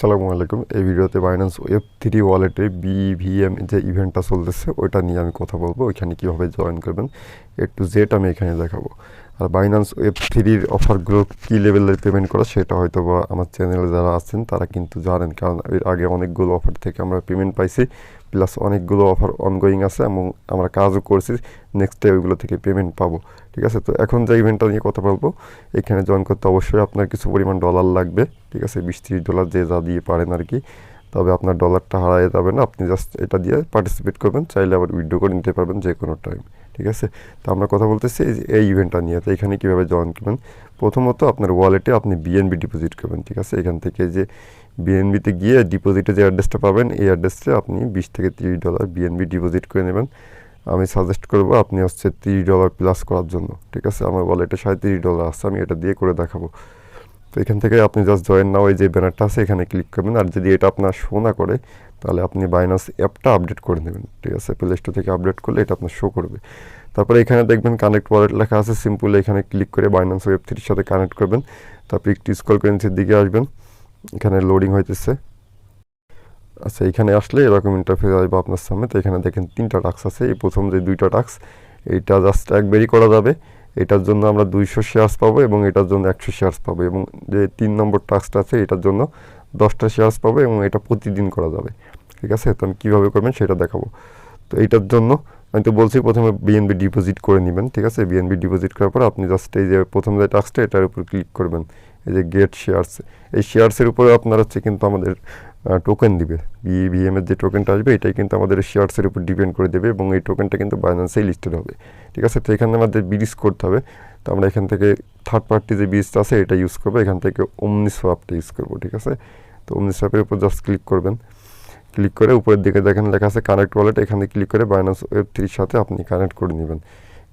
আসসালামু আলাইকুম। এই ভিডিওতে বাইন্যান্স ওয়েব থ্রি ওয়ালেটে বিভিএম যে ইভেন্টটা চলতেছে, ওইটা নিয়ে আমি কথা বলব। ওইখানে কীভাবে জয়েন করবেন এ টু জেড আমি এখানে দেখাবো। আর বাইন্যান্স ওয়েব থ্রির অফারগুলো কী লেভেলের পেমেন্ট করা সেটা হয়তো বা আমার চ্যানেলে যারা আছেন, তারা কিন্তু জানেন। কারণ এর আগে অনেকগুলো অফার থেকে আমরা পেমেন্ট পাইছি প্লাস অনেকগুলো অফার অনগোয়িং আছে এবং আমরা কাজও করছি নেক্সট ডে ওইগুলো থেকে পেমেন্ট পাবো। ঠিক আছে? তো এখন যে ইভেন্টটা নিয়ে কথা বলব, এখানে জয়েন করতে অবশ্যই আপনার কিছু পরিমাণ ডলার লাগবে। ঠিক আছে? বিশ ত্রিশ ডলার যে যা দিয়ে পারেন আর কি। তবে আপনার ডলারটা হারায় যাবে না। আপনি জাস্ট এটা দিয়ে পার্টিসিপেট করবেন, চাইলে আবার উইড্রো করে নিতে পারবেন যে কোনো টাইম ঠিক আছে? তো আমরা কথা বলতেছি এই ইভেন্টটা নিয়ে। তো এখানে কীভাবে জয়েন করবেন? প্রথমত আপনার ওয়ালেটে আপনি বিএনবি ডিপোজিট করবেন, ঠিক আছে? এখান থেকে যে বিএনবিতে গিয়ে ডিপোজিটে যে অ্যাড্রেসটা পাবেন, এই অ্যাড্রেসে আপনি বিশ থেকে তিরিশ ডলার বিএনবি ডিপোজিট করে নেবেন। আমি সাজেস্ট করব আপনি হচ্ছে তিরিশ ডলার প্লাস করার জন্য, ঠিক আছে? আমার ওয়ালেটে সাঁত্রিশ ডলার আছে, আমি এটা দিয়ে করে দেখাবো। তো এখান থেকে আপনি জাস্ট জয়েন নাও এই যে ব্যানারটা আছে, এখানে ক্লিক করবেন। আর যদি এটা আপনার শো না করে, তাহলে আপনি বাইনাস অ্যাপটা আপডেট করে নেবেন। ঠিক আছে? প্লে স্টোর থেকে আপডেট করলে এটা আপনার শো করবে। তারপরে এখানে দেখবেন কানেক্ট ওয়ালেট লেখা আছে সিম্পল এখানে ক্লিক করে বাইনান্স ওয়েব থ্রির সাথে কানেক্ট করবেন। তারপর একটু স্কল করে নিচের দিকে আসবেন। এখানে লোডিং হইতেছে। আচ্ছা এখানে আসলে এরকম ইন্টারফেস আসবে আপনার সামনে। তো এখানে দেখেন তিনটা টাক্স আছে। এই প্রথম যে দুইটা টাক্স এইটা জাস্ট এক একবারই করা যাবে। এটার জন্য আমরা দুইশো শেয়ার্স পাবো এবং এটার জন্য একশো শেয়ার্স পাবো এবং যে তিন নম্বর টাস্কটা আছে, এটার জন্য দশটা শেয়ার্স পাবো এবং এটা প্রতিদিন করা যাবে। ঠিক আছে? তো আমি কীভাবে করবেন সেটা দেখাবো। তো এইটার জন্য আমি তো বলছি প্রথমে বিএনবি ডিপোজিট করে নেবেন, ঠিক আছে? বিএনবি ডিপোজিট করার পর আপনি জাস্ট এই যে প্রথম যে টাস্কটা এটার উপর ক্লিক করবেন। এই যে গেট শেয়ার্স এই শেয়ার্সের উপরে আপনার হচ্ছে কিন্তু আমাদের টোকেন দিবে। বিভিএম এর যে টোকেনটা আসবে, এটাই কিন্তু আমাদের শেয়ার্সের উপর ডিপেন্ড করে দেবে এবং এই টোকেনটা কিন্তু বাইন্যান্সেই লিস্টেড হবে। ঠিক আছে? তো এখানে আমাদের বিরিজ করতে হবে। তো আমরা এখান থেকে থার্ড পার্টি যে বিরিজটা আছে, এটা ইউজ করব। এখান থেকে অমনি সোয়াপটা ইউজ করব, ঠিক আছে? তো অমনি সোয়াপের উপর জাস্ট ক্লিক করবেন। ক্লিক করে উপরের দিকে দেখেন লেখা আছে কানেক্ট ওয়ালেট এখানে ক্লিক করে বাইন্যান্স ওয়েব থ্রির সাথে আপনি কানেক্ট করে নেবেন।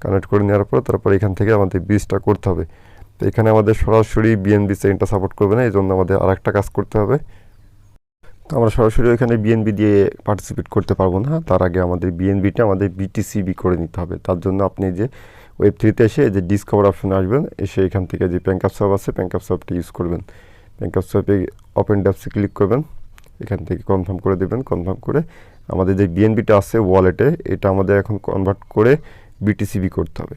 কানেক্ট করে নেওয়ার পর তারপর এখান থেকে আমাদের বিজটা করতে হবে। তো এখানে আমাদের সরাসরি বিএনবি চেইনটা সাপোর্ট করবে না এই জন্য আমাদের আর একটা কাজ করতে হবে। আমরা সরাসরি ওইখানে বিএনবি দিয়ে পার্টিসিপেট করতে পারব না। তার আগে আমাদের বিএনবিটা আমাদের বিটিসিবি করে নিতে হবে। তার জন্য আপনি যে ওয়েব থ্রিতে এসে যে ডিসকভার অপশনে আসবেন। এসে এখান থেকে যে প্যাঙ্কাপ সব আছে প্যাঙ্কাপ সবটা ইউজ করবেন। প্যাঙ্কাপ সবে ওপেন ড্যাপসে ক্লিক করবেন। এখান থেকে কনফার্ম করে দেবেন। কনফার্ম করে আমাদের যে বিএনবিটা আছে ওয়ালেটে এটা আমাদের এখন কনভার্ট করে বিটিসিবি করতে হবে।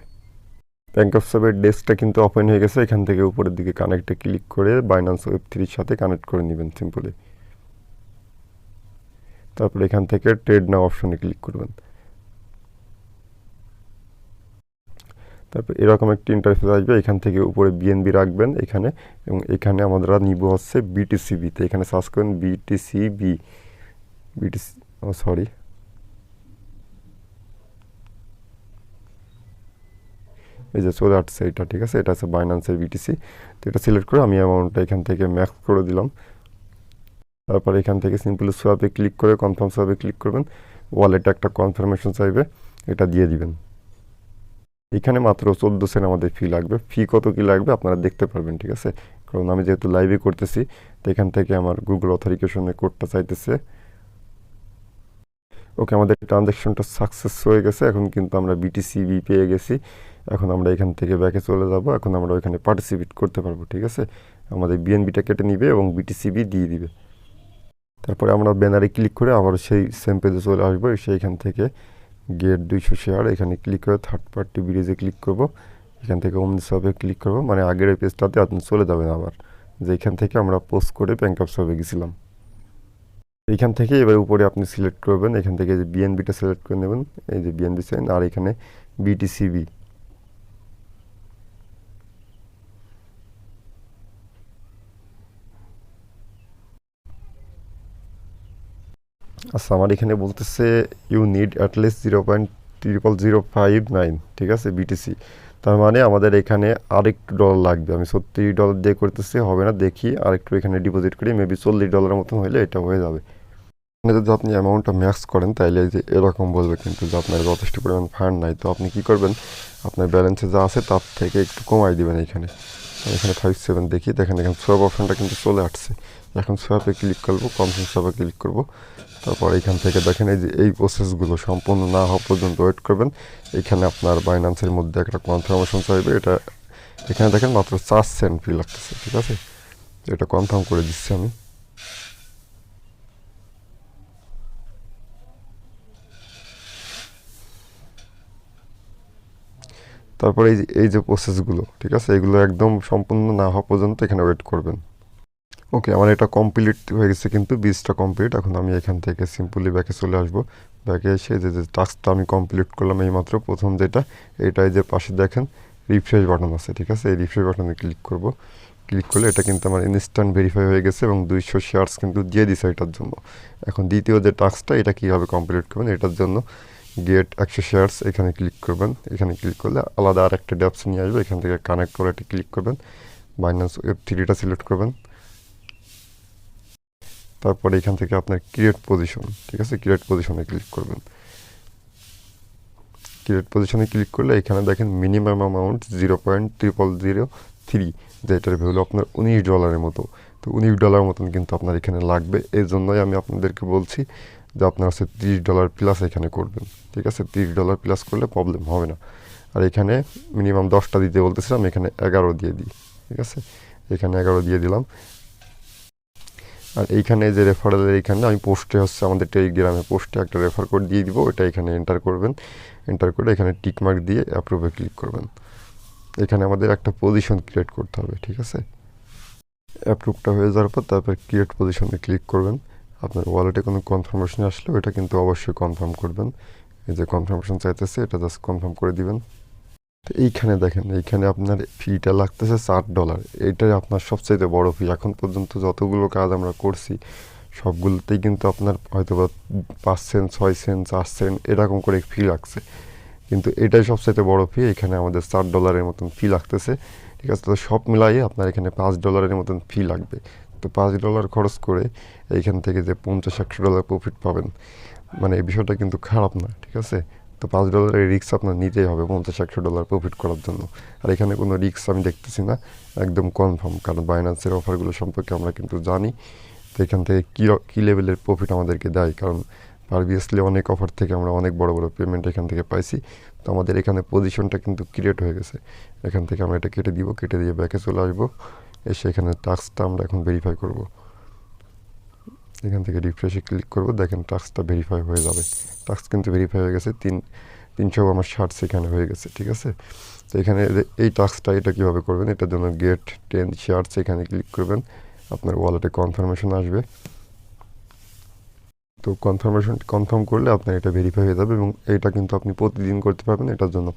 ব্যাঙ্ক অফ সবের ডেস্কটা কিন্তু ওপেন হয়ে গেছে। এখান থেকে উপরের দিকে কানেক্টে ক্লিক করে বাইন্যান্স ওয়েব থ্রির সাথে কানেক্ট করে নেবেন সিম্পলি তারপরে এখান থেকে ট্রেড নাও অপশনে ক্লিক করবেন। তারপর এরকম একটি ইন্টারফেস আসবে, এখান থেকে উপরে বিএনবি রাখবেন এখানে এবং এখানে আমরা নিব হচ্ছে বিটিসিবি তো। এখানে সার্চ করেন বিটিসিবি বিটিসি ও সরি এই যে চলে আসছে এটা, ঠিক আছে? এটা আছে বাইন্যান্সের বিটিসি তো এটা সিলেক্ট করে আমি অ্যামাউন্টটা এখান থেকে ম্যাক্স করে দিলাম। তারপর এখান থেকে সিম্পলি সোয়াপে ক্লিক করে কনফার্ম সোয়াপে ক্লিক করবেন। ওয়ালেটে একটা কনফার্মেশন চাইবে, এটা দিয়ে দিবেন। এখানে মাত্র চোদ্দ সেন্ট আমাদের ফি লাগবে। ফি কত কি লাগবে আপনারা দেখতে পারবেন, ঠিক আছে? কারণ আমি যেহেতু লাইভে করতেছি, তো এখান থেকে আমার গুগল অথরিকেশনের কোডটা চাইতেছে। ওকে আমাদের ট্রানজ্যাকশনটা সাকসেস হয়ে গেছে। এখন কিন্তু আমরা বিটিসিবি পেয়ে গেছি। এখন আমরা এখান থেকে ব্যাকে চলে যাব। এখন আমরা ওইখানে পার্টিসিপেট করতে পারব, ঠিক আছে? আমাদের বিএনবিটা কেটে নিবে এবং বিটিসিবি দিয়ে দিবে। তারপরে আমরা ব্যানারে ক্লিক করে আবার সেই সেম পেজে চলে আসব, সেইখান থেকে গেট দুইশো শেয়ার, এখানে ক্লিক করে থার্ড পার্টি ব্রিজে ক্লিক করব। এখান থেকে অমনি সবে ক্লিক করব। মানে আগের পেজটাতে আপনি চলে যাবেন আবার, যে এখান থেকে আমরা পোস্ট করে ব্যাংক সবে গেছিলাম। এইখান থেকে এবার উপরে আপনি সিলেক্ট করবেন, এখান থেকে যে বিএনবিটা সিলেক্ট করে নেবেন, এই যে বিএনবি সেন আর এখানে বিটিসিবি আচ্ছা আমার এখানে বলতেছে you need at least zero point triple zero five nine ঠিক আছে বিটিসি তার মানে আমাদের এখানে আরেকটু ডলার লাগবে। আমি সত্যি ডলার দিয়ে করতেছি, হবে না, দেখি, আরেকটু এখানে ডিপোজিট করি মেবি চল্লিশ ডলারের মতন হলে এটা হয়ে যাবে। মানে যদি আপনি অ্যামাউন্টটা ম্যাক্স করেন, তাইলে যে এরকম বলবে কিন্তু যে আপনার যথেষ্ট পরিমাণ ফান্ড নাই। তো আপনি কী করবেন? আপনার ব্যালেন্সে যা আছে তার থেকে একটু কমাই দিবেন এখানে। এখানে ফাইভ সেভেন দেখি, দেখেন এখানে সোয়াপ অপশানটা কিন্তু চলে আসছে। এখন সোয়াপে ক্লিক করব, কনফার্ম সোয়াপে ক্লিক করব। তারপর এখান থেকে দেখেন, এই যে, এই প্রসেসগুলো সম্পূর্ণ না হওয়া পর্যন্ত ওয়েট করবেন। এখানে আপনার বাইন্যান্সের মধ্যে একটা কনফার্মেশন চাইবে। এটা, এখানে দেখেন মাত্র চার সেন্ট ফি লাগতেছে, ঠিক আছে? এটা কনফার্ম করে দিচ্ছি আমি। তারপরে এই এই যে প্রসেসগুলো ঠিক আছে? এগুলো একদম সম্পূর্ণ না হওয়া পর্যন্ত এখানে ওয়েট করবেন। ওকে আমার এটা কমপ্লিট হয়ে গেছে কিন্তু বীজটা কমপ্লিট এখন আমি এখান থেকে সিম্পলি ব্যাকে চলে আসব। ব্যাকে এসে যে যে টাস্কটা আমি কমপ্লিট করলাম এইমাত্র, প্রথম যেটা এইটাই যে পাশে দেখেন রিফ্রেশ বাটন আছে, ঠিক আছে? এই রিফ্রেশ বাটনে ক্লিক করব। ক্লিক করলে এটা কিন্তু আমার ইনস্ট্যান্ট ভেরিফাই হয়ে গেছে এবং দুইশো শেয়ার্স কিন্তু দিয়ে দিছে এটার জন্য। এখন দ্বিতীয় যে টাস্কটা এটা কীভাবে কমপ্লিট করবেন, এটার জন্য গেট একশো শেয়ার্স এখানে ক্লিক করবেন। এখানে ক্লিক করলে আলাদা আর একটা ড্যাপস নিয়ে আসবে। এখান থেকে কানেক্ট করে এটা ক্লিক করবেন। বাইন্যান্স ওয়েব থ্রিটা সিলেক্ট করবেন। তারপরে এখান থেকে আপনার ক্রিয়েট পজিশন ঠিক আছে? ক্রিয়েট পজিশনে ক্লিক করবেন। ক্রিয়েট পজিশনে ক্লিক করলে এখানে দেখেন minimum amount zero point triple zero three যেটার ভ্যালু আপনার উনিশ ডলারের মতো। তো উনিশ ডলার মতন কিন্তু আপনার এখানে লাগবে। এই জন্যই আমি আপনাদেরকে বলছি যে আপনার হচ্ছে তিরিশ ডলার প্লাস এখানে করবেন। ঠিক আছে? তিরিশ ডলার প্লাস করলে প্রবলেম হবে না। আর এখানে মিনিমাম দশটা দিতে বলতেছিলাম, এখানে এগারো দিয়ে দিই। ঠিক আছে? এখানে এগারো দিয়ে দিলাম। আর এইখানে যে রেফারেলের এইখানে আমি পোস্টে হচ্ছে আমাদের টেলিগ্রামে পোস্টে একটা রেফার কোড দিয়ে দিব ওটা এখানে এন্টার করবেন। এন্টার করে এখানে টিকমার্ক দিয়ে অ্যাপ্রুভে ক্লিক করবেন। এখানে আমাদের একটা পজিশন ক্রিয়েট করতে হবে, ঠিক আছে? অ্যাপ্রুভটা হয়ে যাওয়ার পর তারপর ক্রিয়েট পজিশনে ক্লিক করবেন। আপনার ওয়ালেটে কোনো কনফার্মেশন আসলে ওটা কিন্তু অবশ্যই কনফার্ম করবেন। এই যে কনফার্মেশন চাইতেছে, এটা জাস্ট কনফার্ম করে দিবেন। তো এইখানে দেখেন, এইখানে আপনার ফিটা লাগতেছে চার ডলার এইটাই আপনার সবচাইতে বড় ফি এখন পর্যন্ত যতগুলো কাজ আমরা করছি, সবগুলোতেই কিন্তু আপনার হয়তো বা পাঁচ সেন্ট ছয় সেন্ট চার সেন্ট এরকম করে ফি লাগছে। কিন্তু এটাই সবচাইতে বড় ফি এখানে আমাদের চার ডলারের মতন ফি লাগতেছে। ঠিক আছে, তো সব মিলাইয়ে আপনার এখানে পাঁচ ডলারের মতন ফি লাগবে। তো পাঁচ ডলার খরচ করে এইখান থেকে যে পঞ্চাশ, একশো ডলার প্রফিট পাবেন মানে এই বিষয়টা কিন্তু খারাপ না, ঠিক আছে? তো পাঁচ ডলারের রিক্স আপনার নিতেই হবে পঞ্চাশ, একশো ডলার প্রফিট করার জন্য। আর এখানে কোনো রিক্স আমি দেখতেছি না, একদম কনফার্ম কারণ বাইন্যান্সের অফারগুলো সম্পর্কে আমরা কিন্তু জানি। তো এখান থেকে কী কী লেভেলের প্রফিট আমাদেরকে দেয়? কারণ পারভিয়াসলি অনেক অফার থেকে আমরা অনেক বড় বড় পেমেন্ট এখান থেকে পাইছি। তো আমাদের এখানে পজিশনটা কিন্তু ক্রিয়েট হয়ে গেছে। এখান থেকে আমরা এটা কেটে দিব, কেটে দিয়ে ব্যাকে চলে আসব। এসে এখানে টাস্কটা আমরা এখন ভেরিফাই করব। এখান থেকে রিফ্রেশে ক্লিক করব, দেখেন টাস্কটা ভেরিফাই হয়ে যাবে। টাস্ক কিন্তু ভেরিফাই হয়ে গেছে, তিন, তিনশো আমার ষাট সেখানে হয়ে গেছে, ঠিক আছে? তো এখানে এই টাস্কটা এটা কীভাবে করবেন? এটার জন্য গেট টেন শেয়ার্স এখানে ক্লিক করবেন, আপনার ওয়ালেটে কনফার্মেশন আসবে। তো কনফার্মেশন কনফার্ম করলে আপনার এটা ভেরিফাই হয়ে যাবে এবং এটা কিন্তু আপনি প্রতিদিন করতে পারবেন, এটার জন্য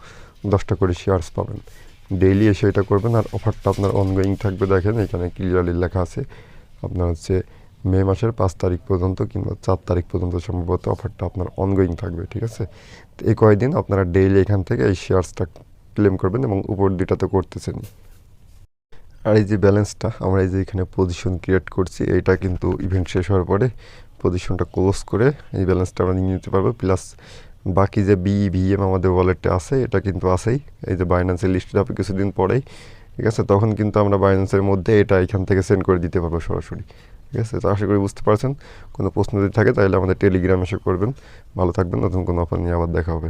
দশটা করে শেয়ার্স পাবেন। ডেইলি এসে এটা করবেন আর অফারটা আপনার অনগোয়িং থাকবে দেখেন, এখানে ক্লিয়ারলি লেখা আছে। আপনার হচ্ছে মে মাসের পাঁচ তারিখ পর্যন্ত কিংবা চার তারিখ পর্যন্ত সম্ভবত অফারটা আপনার অনগোয়িং থাকবে, ঠিক আছে? তো এই কয়েকদিন আপনারা ডেইলি এখান থেকে এই শেয়ারসটা ক্লেম করবেন এবং উপর দুইটাতে করতেছেনই আর এই যে ব্যালেন্সটা আমরা এই যে এখানে পজিশন ক্রিয়েট করছি, এইটা কিন্তু ইভেন্ট শেষ হওয়ার পরে পজিশনটা ক্লোজ করে এই ব্যালেন্সটা আমরা নিয়ে নিতে পারব প্লাস বাকি যে বি ভিএম আমাদের ওয়ালেটে আছে, এটা কিন্তু আছেই। এই যে বাইন্যান্সের লিস্টটা আপনি কিছুদিন পরেই, ঠিক আছে? তখন কিন্তু আমরা বাইন্যান্সের মধ্যে এটা এখান থেকে সেন্ড করে দিতে পারব সরাসরি, ঠিক আছে? তো আশা করি বুঝতে পারছেন। কোনো প্রশ্ন যদি থাকে, তাহলে আমাদের টেলিগ্রাম এসে করবেন। ভালো থাকবেন। নতুন কোনো অফার নিয়ে আবার দেখা হবে।